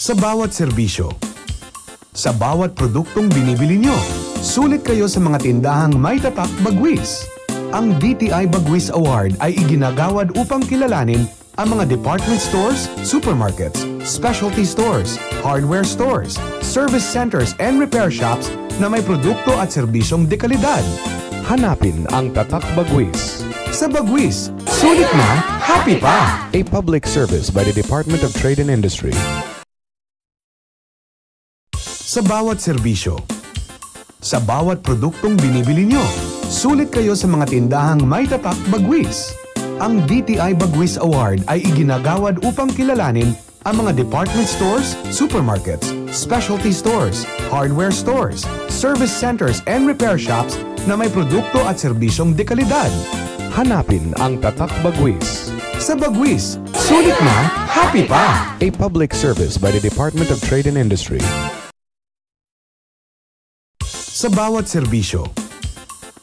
Sa bawat serbisyo, sa bawat produktong binibili nyo, sulit kayo sa mga tindahang may tatak bagwis. Ang DTI Bagwis Award ay iginagawad upang kilalanin ang mga department stores, supermarkets, specialty stores, hardware stores, service centers, and repair shops na may produkto at serbisyong dekalidad. Hanapin ang Tatak Bagwis, Sa Bagwis, sulit na, happy pa! a public service by the Department of Trade and Industry. Sa bawat serbisyo, sa bawat produktong binibili nyo, sulit kayo sa mga tindahang may tatak bagwis. Ang DTI Bagwis Award ay iginagawad upang kilalanin ang mga department stores, supermarkets, specialty stores, hardware stores, service centers, and repair shops na may produkto at serbisyong dekalidad. Hanapin ang Tatak Bagwis, Sa Bagwis, sulit na, happy pa! a public service by the Department of Trade and Industry. Sa bawat serbisyo,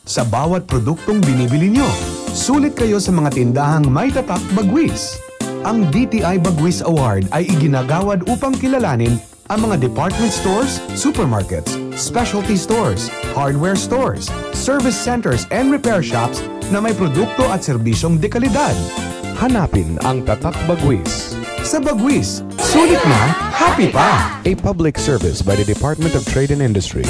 sa bawat produktong binibili nyo, sulit kayo sa mga tindahang may tatak bagwis. Ang DTI Bagwis Award ay iginagawad upang kilalanin ang mga department stores, supermarkets, specialty stores, hardware stores, service centers, and repair shops na may produkto at serbisyong dekalidad. Hanapin ang Tatak Bagwis, Sa Bagwis, sulit na, happy pa! a public service by the Department of Trade and Industry.